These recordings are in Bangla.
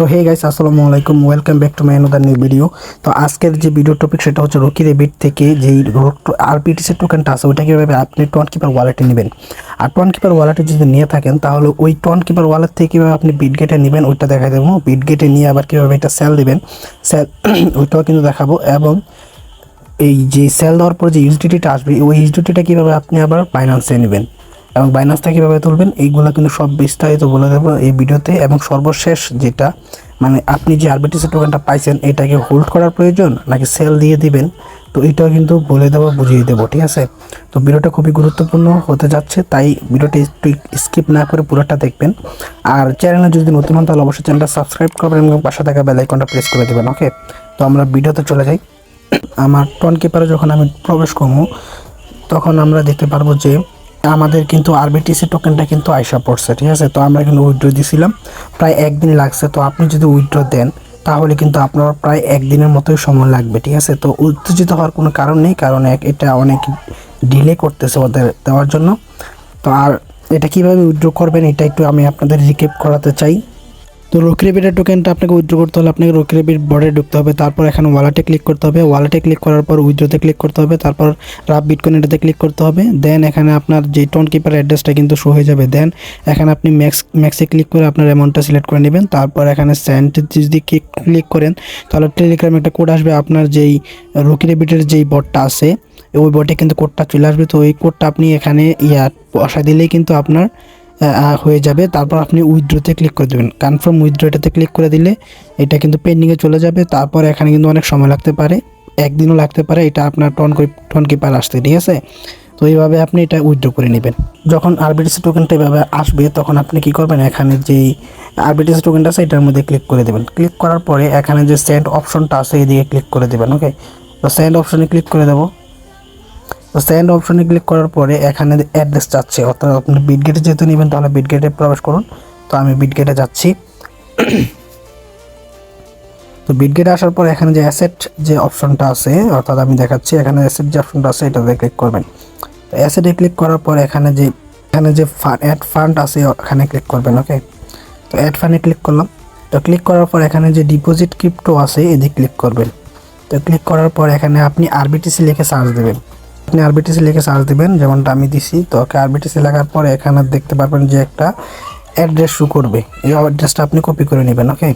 তো হে গাইস আসসালামু আলাইকুম welcome back to my another new video তো আজকের যে ভিডিও টপিক সেটা হচ্ছে রকি রেবিট থেকে যেই আরপিটিসি টোকেনটা আছে ওটা কীভাবে আপনি টন কিপার ওয়ালেটে নেবেন? আর টন কিপার ওয়ালেটে যদি নিয়ে থাকেন, তাহলে ওই টন কিপার ওয়ালেট থেকে কীভাবে আপনি বিটগেটে নেবেন, ওইটা দেখা দেবো। বিটগেটে নিয়ে আবার কীভাবে এটা সেল দেবেন সেল ওইটাও কিন্তু দেখাবো। এবং এই যে সেল দেওয়ার পর যে ইউজিটিটা আসবে, ওই ইউজিটিটা কীভাবে আপনি আবার বাইন্যান্সে নেবেন? এবং বাইন্যান্সটা কীভাবে তুলবেন, এইগুলো কিন্তু সব বিস্তারিত বলে দেবো এই ভিডিওতে। এবং সর্বশেষ যেটা মানে আপনি যে আরবিটিসি টোকেনটা পাইছেন, এটাকে হোল্ড করার প্রয়োজন নাকি সেল দিয়ে দিবেন, তো এটাও কিন্তু বলে দেবো, বুঝিয়ে দেবো, ঠিক আছে? তো ভিডিওটা খুবই গুরুত্বপূর্ণ হতে যাচ্ছে, তাই ভিডিওটা একটু স্কিপ না করে পুরোটা দেখবেন। আর চ্যানেলে যদি নতুন হন, তাহলে অবশ্যই চ্যানেলটা সাবস্ক্রাইব করবেন এবং পাশে থাকা বেল আইকনটা প্রেস করে দেবেন ওকে তো আমরা ভিডিওতে চলে যাই। আমার টন কিপারে যখন আমি প্রবেশ করব, তখন আমরা দেখতে পারব যে আমাদের কিন্তু আরবিটিসি টোকেনটা কিন্তু আইসা পড়ছে, ঠিক আছে? তো আমরা কিন্তু উইথড্র দিয়েছিলাম প্রায় একদিন লাগছে, তো আপনি যদি উইথড্র দেন, তাহলে কিন্তু আপনার প্রায় একদিনের মতোই সময় লাগবে, ঠিক আছে? তো উত্তেজিত হওয়ার কোনো কারণ নেই, কারণ এটা অনেক ডিলে করতেছে ওদের দেওয়ার জন্য। তো আর এটা কীভাবে উইথড্র করবেন, এটা একটু আমি আপনাদের রিকেপ করাতে চাই। তো রোকরেবিটের টোকেনটা আপনাকে উইথড্র করতে হলে আপনাকে রোকরেবিট বর্ডে ঢুকতে হবে, তারপর এখানে ওয়ালেটে ক্লিক করতে হবে ওয়ালেটে ক্লিক করার পর উইথড্রোতে ক্লিক করতে হবে, তারপর রাব বিটকয়েন এটাতে ক্লিক করতে হবে দেন এখানে আপনার যে টোন কিপার অ্যাড্রেসটা কিন্তু শো হয়ে যাবে দেন এখানে আপনি ম্যাক্স ম্যাক্সে ক্লিক করে আপনার অ্যামাউন্টটা সিলেক্ট করে নেবেন, তারপর এখানে স্যান্ড যদি ক্লিক করেন, তাহলে টেলিগ্রামে একটা কোড আসবে, আপনার যেই রোকিরেবিটের যেই বটটা আছে, ওই বটে কিন্তু কোডটা চলে আসবে, তো ওই কোডটা আপনি এখানে ইয়া বসা দিলেই কিন্তু আপনার হয়ে যাবে। তারপর আপনি উইথড্রোতে ক্লিক করে দেবেন। কনফার্ম উইথড্রোটাতে ক্লিক করে দিলে এটা কিন্তু পেন্ডিংয়ে চলে যাবে। তারপর এখানে কিন্তু অনেক সময় লাগতে পারে, একদিনও লাগতে পারে। এটা আপনার টন টন কিপার আসতে ঠিক আছে? তো এইভাবে আপনি এটা উইথড্র করে নেবেন। যখন আরবিটিসি টোকেনটা এভাবে আসবে, তখন আপনি কি করবেন? এখানে যেই আরবিটিসি টোকেনটা আছে, এটার মধ্যে ক্লিক করে দেবেন। ক্লিক করার পরে এখানে যে সেন্ড অপশনটা আছে, এদিকে ক্লিক করে দেবেন ওকে তো সেন্ড অপশনে ক্লিক করে দেবো। তো সেন্ড অপশনে ক্লিক করার পরে এখানে অ্যাড্রেস যাচ্ছে। অর্থাৎ আপনি বিটগেটে যেহেতু নেবেন, তাহলে বিটগেটে প্রবেশ করুন। তো আমি বিটগেটে যাচ্ছি। তো বিটগেটে আসার পর এখানে যে অ্যাসেট যে অপশনটা আছে, অর্থাৎ আমি দেখাচ্ছি, এখানে অ্যাসেট যে অপশনটা আছে, এটাতে ক্লিক করবেন। তো অ্যাসেটে ক্লিক করার পর এখানে যে এখানে যে অ্যাড ফান্ড আছে ওখানে ক্লিক করবেন ওকে তো অ্যাড ফান্ডে ক্লিক করলাম। তো ক্লিক করার পর এখানে যে ডিপোজিট ক্রিপ্টো আছে, এদিকে ক্লিক করবেন। তো ক্লিক করার পর এখানে আপনি আরবিটিসি লিখে সার্চ দেবেন। আপনি আরবিটিসি লিখে সার্চ দিবেন, যেমনটা আমি দিছি। তো ওকে আরবিটিসি লেখার পরে এখানে দেখতে পারবেন যে একটা অ্যাড্রেস শু করবে। এই অ্যাড্রেসটা আপনি কপি করে নেবেন ওকে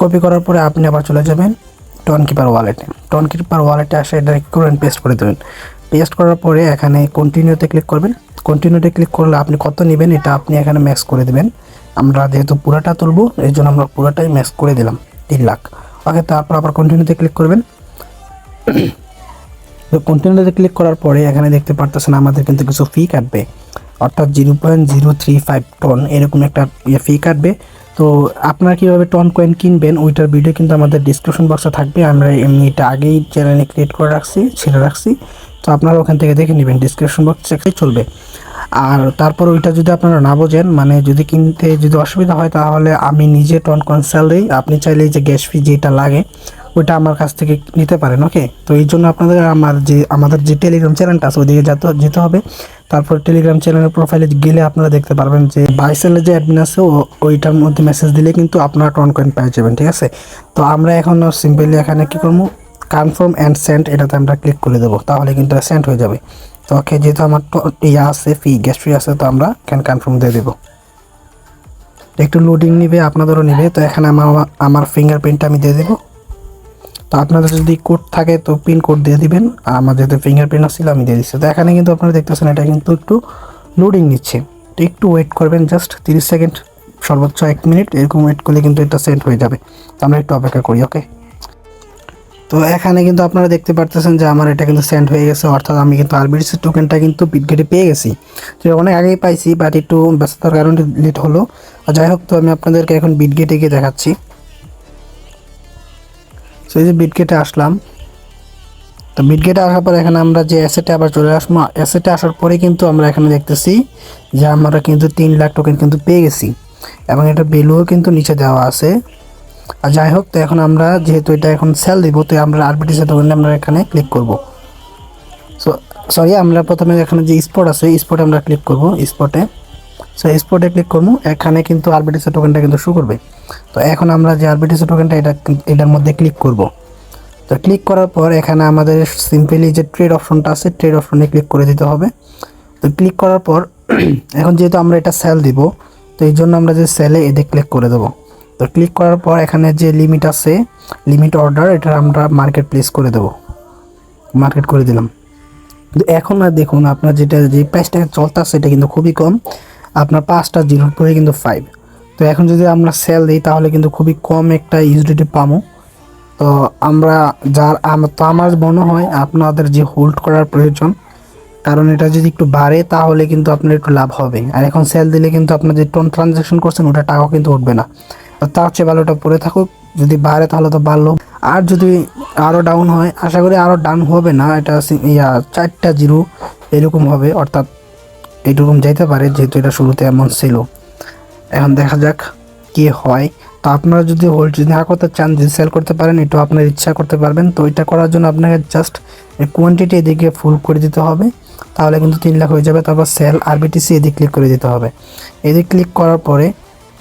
কপি করার পরে আপনি আবার চলে যাবেন টন কিপার ওয়ালেটে টন কিপার ওয়ালেটে আসে এটা কি করবেন পেস্ট করে দেবেন। পেস্ট করার পরে এখানে কন্টিনিউতে ক্লিক করবেন। কন্টিনিউতে ক্লিক করলে আপনি কত নেবেন, এটা আপনি এখানে ম্যাক্স করে দেবেন। আমরা যেহেতু পুরাটা তুলবো এই জন্য আমরা পুরাটাই ম্যাক্স করে দিলাম, তিন লাখ। ওকে, তারপর আবার কন্টিনিউতে ক্লিক করবেন। তো কন্টিনিউতে ক্লিক করার পরে এখানে দেখতে পারতেছেন আমাদের কিন্তু কিছু ফি কাটবে। অর্থাৎ zero point zero three five TON এরকম একটা ইয়ে ফি কাটবে। তো আপনারা কীভাবে টন কয়েন কিনবেন ওইটার ভিডিও কিন্তু আমাদের ডিসক্রিপশন বক্সে থাকবে। আমরা এমনি এটা আগেই চ্যানেলে ক্রিয়েট করে রাখছি, ছেড়ে রাখছি। তো আপনারা ওখান থেকে দেখে নেবেন ডিসক্রিপশন বক্সে চলবে। আর তারপর ওইটা যদি আপনারা না বোঝেন মানে যদি কিনতে যদি অসুবিধা হয় তাহলে আমি নিজে টন কয়েন সেল দিই। আপনি চাইলে এই যে গ্যাস ফি যেটা লাগে ওইটা আমার কাছ থেকে নিতে পারেন ওকে তো এই জন্য আপনাদের আমার যে, আমাদের যে টেলিগ্রাম চ্যানেলটা আছে, ওইদিকে যেতে যেতে হবে। তারপর টেলিগ্রাম চ্যানেলের প্রোফাইলে গেলে আপনারা দেখতে পারবেন যে বাইসেলের যে অ্যাডমিন আছে ওইটার মধ্যে মেসেজ দিলে কিন্তু আপনারা টন কয়েন পেয়ে যাবেন, ঠিক আছে? তো আমরা এখন সিম্পলি এখানে কী করব? কনফার্ম অ্যান্ড সেন্ড এটাতে আমরা ক্লিক করে দেবো, তাহলে কিন্তু সেন্ড হয়ে যাবে। তো ওকে যেহেতু আমার ইয়া আছে ফি গ্যাস ফি আছে, তো আমরা ক্যান কনফার্ম দিয়ে দেবো। একটু লোডিং নিবে, আপনাদেরও নিবে, তো এখানে আমার আমার ফিঙ্গারপ্রিন্টটা আমি দিয়ে দেবো। তো আপনাদের যদি কোড থাকে তো পিন কোড দিয়ে দিবেন। আর আমার যেহেতু ফিঙ্গারপ্রিন্ট আসছিল আমি দিয়ে দিচ্ছি। তো এখানে কিন্তু আপনারা দেখতেছেন, এটা কিন্তু একটু লোডিং নিচ্ছে। তো একটু ওয়েট করবেন জাস্ট তিরিশ সেকেন্ড সর্বোচ্চ এক মিনিট এরকম ওয়েট করলে কিন্তু এটা সেন্ড হয়ে যাবে। তো আমরা একটু অপেক্ষা করি ওকে তো এখানে কিন্তু আপনারা দেখতে পারতেছেন যে আমার এটা কিন্তু সেন্ড হয়ে গেছে, অর্থাৎ আমি কিন্তু আরবিডিসি টোকেনটা কিন্তু বিটগেটে পেয়ে গেছি। তো অনেক আগেই পাইছি বাট একটু ব্যস্ততার কারণে লেট হলো। আর যাই হোক, তো আমি আপনাদেরকে এখন বিটগেটে গিয়ে দেখাচ্ছি। সো এই যে বিটগেটে আসলাম। তো বিটগেটে আসার পর এখানে আমরা যে অ্যাসেটে আবার চলে আসব অ্যাসেটে আসার পরে কিন্তু আমরা এখানে দেখতেছি যে আমরা কিন্তু তিন লাখ টোকেন কিন্তু পেয়ে গেছি। এবং এটা ভ্যালুও কিন্তু নিচে দেওয়া আছে। আর যাই হোক, তো এখন আমরা যেহেতু এটা এখন সেল দিব, তো আমরা আরবিটিসি টোকেন আমরা এখানে ক্লিক করব। সো সরি আমরা প্রথমে এখানে যে স্পট আছে স্পটে আমরা ক্লিক করব স্পটে সো স্পটে ক্লিক করব। এখানে কিন্তু আরবিটিসি টোকেনটা কিন্তু শো করবে। তো এখন আমরা যে আরবিটিসি টোকেনটা এটা এটার মধ্যে ক্লিক করব। তো ক্লিক করার পর এখানে আমাদের সিম্পলি যে ট্রেড অপশনটা আছে ট্রেড অপশনে ক্লিক করে দিতে হবে। তো ক্লিক করার পর এখন যেহেতু আমরা এটা সেল দিব, তো এই জন্য আমরা যে সেলে এতে ক্লিক করে দেবো। তো ক্লিক করার পর এখানে যে লিমিট আছে লিমিট অর্ডার এটা আমরা মার্কেট প্লেস করে দেবো। মার্কেট করে দিলাম। কিন্তু এখন আর দেখুন, আপনার যেটা যে প্রাইসটা চলতে সেটা কিন্তু খুবই কম। আপনার পাঁচটা জিরোর পরে কিন্তু ফাইভ তো এখন যদি আমরা সেল দিই, তাহলে কিন্তু খুবই কম একটা ইউজিডিটি পাবো তো আমরা যার তো আমার মনে হয় আপনাদের যে হোল্ড করার প্রয়োজন, কারণ এটা যদি একটু বাড়ে, তাহলে কিন্তু আপনার একটু লাভ হবে। আর এখন সেল দিলে কিন্তু আপনার যে টোন ট্রানজ্যাকশন করছেন, ওটা টাকাও কিন্তু উঠবে না। তার চেয়ে ভালো ওটা পড়ে থাকুক। যদি বাড়ে, তাহলে তো বাড়লো। আর যদি আরও ডাউন হয়, আশা করি আরও ডাউন হবে না, এটা ইয়া, চারটা জিরো এরকম হবে, অর্থাৎ এরকম যাইতে পারে, যেহেতু এটা শুরুতে এমন ছিল। এখন দেখা যাক কি হয়। তো আপনারা যদি হোল্ড যদি না করতে চান, যদি সেল করতে পারেন এটা আপনার ইচ্ছা করতে পারবেন। তো এটা করার জন্য আপনাকে জাস্ট কোয়ান্টিটি এদিকে ফুল করে দিতে হবে। তাহলে কিন্তু তিন লাখ হয়ে যাবে। তারপর সেল আর আরবিটিসি এদিক ক্লিক করে দিতে হবে। এদিক ক্লিক করার পরে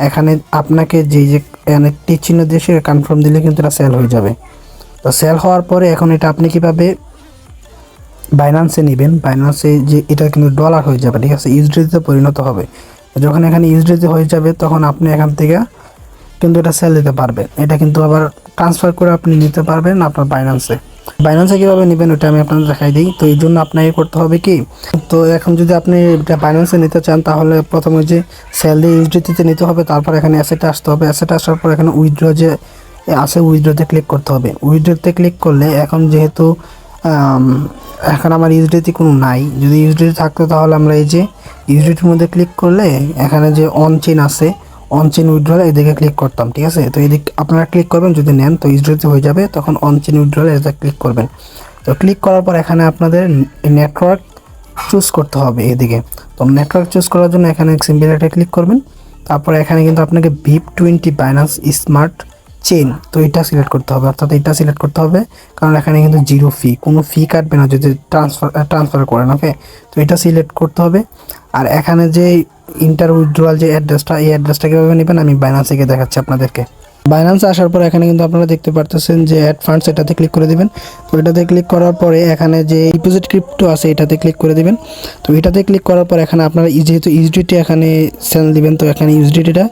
এখানে আপনাকে যে যে এখানে টিক চিহ্ন দিয়ে সে কনফার্ম দিলে কিন্তু এটা সেল হয়ে যাবে। তো সেল হওয়ার পরে এখন এটা আপনি কীভাবে বাইন্যান্সে নেবেন। বাইন্যান্সে যে এটা কিন্তু ডলার হয়ে যাবে, ঠিক আছে? ইউএসডিতে পরিণত হবে। যখন এখানে ইউএসডিতে হয়ে যাবে, তখন আপনি এখান থেকে কিন্তু এটা সেল দিতে পারবেন। এটা কিন্তু আবার ট্রান্সফার করে আপনি নিতে পারবেন আপনার বাইন্যান্সে বাইন্যান্সে কীভাবে নেবেন, ওটা আমি আপনাদের দেখাই দিই। তো এই জন্য আপনাকে করতে হবে কি, তো এখন যদি আপনি এটা বাইন্যান্সে নিতে চান, তাহলে প্রথমে যে সেল দিয়ে ইউএসডিতে নিতে হবে, তারপর এখানে অ্যাসেটে আসতে হবে। অ্যাসেটে আসার পর এখানে উইথড্র যে আছে উইথড্রতে ক্লিক করতে হবে। উইথড্রতে ক্লিক করলে এখন যেহেতু এখন আমার ইউএসডিতে কোনো নাই। যদি ইউএসডি থাকতো তাহলে আমরা এই যে ইউএসডির মধ্যে ক্লিক করলে এখানে যে অন চেন আছে অন চেন উইথড্রল এদিকে ক্লিক করতাম, ঠিক আছে? তো এদিক আপনারা ক্লিক করবেন, যদি নেন, তো ইউএসডিতে হয়ে যাবে, তখন অন চেন উইথড্রল এদিকে ক্লিক করবেন। তো ক্লিক করার পর এখানে আপনাদের নেটওয়ার্ক চুজ করতে হবে এদিকে। তো নেটওয়ার্ক চুজ করার জন্য এখানে সিম্পল একটা ক্লিক করবেন। তারপর এখানে কিন্তু আপনাকে BEP twenty Binance smart chain তো এটা সিলেক্ট করতে হবে। অর্থাৎ এটা সিলেক্ট করতে হবে, কারণ এখানে কিন্তু জিরো ফি কোনো ফি কাটবে না যদি ট্রান্সফার ট্রান্সফার করেন ওকে তো এটা সিলেক্ট করতে হবে। আর এখানে যে ইন্টার উইথড্রয়াল যে অ্যাড্রেসটা এই অ্যাড্রেসটা কীভাবে নেবেন? আমি বাইনান্স থেকে দেখাচ্ছি আপনাদেরকে। বাইনান্সে আসার পর এখানে কিন্তু আপনারা দেখতে পারতেছেন যে অ্যাড ফান্ডস এটাতে ক্লিক করে দেবেন। তো এটাতে ক্লিক করার পরে এখানে যে ডিপোজিট ক্রিপ্টো আছে, এটাতে ক্লিক করে দিবেন। তো এটাতে ক্লিক করার পর এখানে আপনারা যেহেতু ইউএসডিটি এখানে সেল দিবেন, তো এখানে ইউএসডিটিটা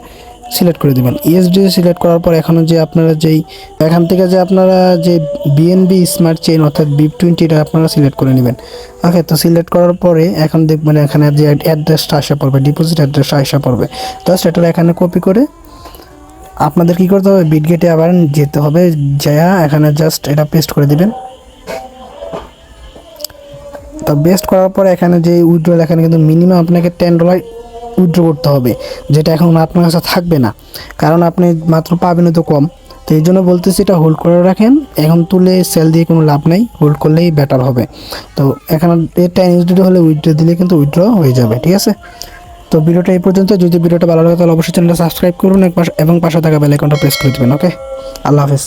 সিলেক্ট করে দিবেন। ইএসডি সিলেক্ট করার পর এখন যে আপনারা যেই, এখান থেকে যে আপনারা যে বিএনবি স্মার্ট চেইন অর্থাৎ বিপ টোয়েন্টিটা আপনারা সিলেক্ট করে নেবেন। ওকে তো সিলেক্ট করার পরে এখন দেখবেন এখানে যে অ্যাড্রেসটা আসা পড়বে ডিপোজিট অ্যাড্রেসটা আসা পড়বে। জাস্ট এটা এখানে কপি করে আপনাদের কি করতে হবে? বিটগেটে আবার যেতে হবে যা এখানে জাস্ট এটা পেস্ট করে দিবেন। তো বেস্ট করার পরে এখানে যে উইথড্রল এখানে কিন্তু মিনিমাম আপনাকে টেন ডলার উইথড্র করতে হবে, যেটা এখন আপনার কাছে থাকবে না। কারণ আপনি মাত্র পাবেন তো কম। তো এই জন্য বলতেছি এটা হোল্ড করে রাখেন। এখন তুলে সেল দিয়ে কোনো লাভ নেই। হোল্ড করলেই বেটার হবে। তো এখানে টেন ইউজডি হলে উইথড্র দিলে কিন্তু উইথড্র হয়ে যাবে, ঠিক আছে? তো ভিডিওটা এই পর্যন্ত। যদি ভিডিওটা ভালো লাগে তাহলে অবশ্যই চ্যানেলটা সাবস্ক্রাইব করুন এবং পাশে থাকা বেল আইকনটা প্রেস করে দেবেন ওকে আল্লাহ হাফেজ।